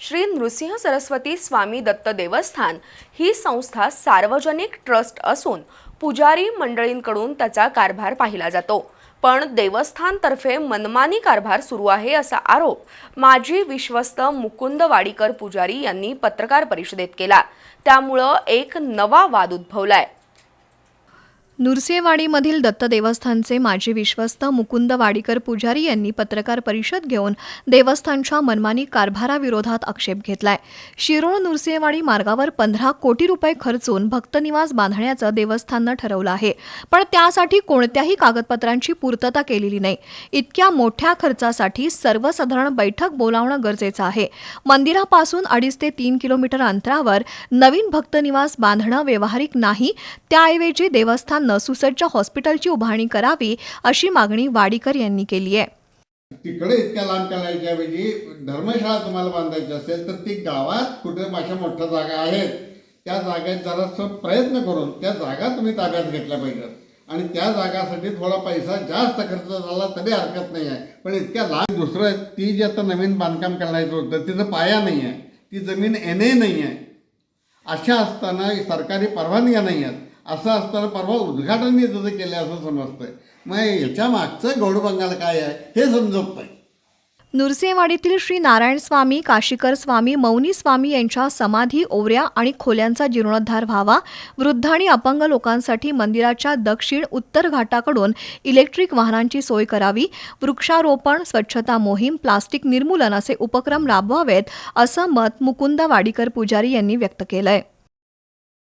श्री नृसिंह सरस्वती स्वामी दत्त देवस्थान ही संस्था सार्वजनिक ट्रस्ट असून पुजारी मंडळींकडून त्याचा कारभार पाहिला जातो. पण देवस्थानतर्फे मनमानी कारभार सुरू आहे असा आरोप माजी विश्वस्त मुकुंद वाडीकर पुजारी यांनी पत्रकार परिषदेत केला. त्यामुळं एक नवा वाद उद्भवलाय. नुरसेवाडीमधील दत्त देवस्थानचे माजी विश्वस्त मुकुंद वाडीकर पुजारी यांनी पत्रकार परिषद घेऊन देवस्थानच्या मनमानी कारभाराविरोधात आक्षेप घेतलाय. शिरोळ नुरसेवाडी मार्गावर पंधरा कोटी रुपये खर्चून भक्तनिवास बांधण्याचं देवस्थाननं ठरवलं आहे. पण त्यासाठी कोणत्याही कागदपत्रांची पूर्तता केलेली नाही. इतक्या मोठ्या खर्चासाठी सर्वसाधारण बैठक बोलावणं गरजेचं आहे. मंदिरापासून अडीच ते तीन किलोमीटर अंतरावर नवीन भक्तनिवास बांधणं व्यवहारिक नाही. त्याऐवजी देवस्थान देवस्थाननं सुसज्ज हॉस्पिटलची उभारणी करावी अशी मागणी वाडीकर यांनी केली आहे. तिकडे इतक्या लांब करायच्याऐवजी धर्मशाळा तुम्हाला बांधायची असेल तर ती गावात कुठे माझ्या मोठ्या जागा आहेत त्या जागेत जरा प्रयत्न करून त्या जागा तुम्ही ताब्यात घेतल्या पाहिजेत. आणि त्या जागासाठी थोडा पैसा जास्त खर्च झाला तरी हरकत नाही आहे. पण इतक्या लांब दुसरं ती जी आता नवीन बांधकाम करायचं होतं तिचं पाया नाही आहे ती जमीन एनए नाही आहे. अशा असताना सरकारी परवानग्या नाही आहेत. असं असताना परवा उद्घाटन तिथं केलं असं समजतंय. मग याच्या मागचं गौडबंगाल काय आहे हे समजत नाही नुरसेवाडीतील श्री नारायण स्वामी काशीकर स्वामी मौनी स्वामी यांच्या समाधी ओवऱ्या आणि खोल्यांचा जीर्णोद्धार व्हावा. वृद्ध आणि अपंग लोकांसाठी मंदिराच्या दक्षिण उत्तर घाटाकडून इलेक्ट्रिक वाहनांची सोय करावी. वृक्षारोपण स्वच्छता मोहीम प्लास्टिक निर्मूलन असे उपक्रम राबवावेत असं मत मुकुंद वाडीकर पुजारी यांनी व्यक्त केलं आहे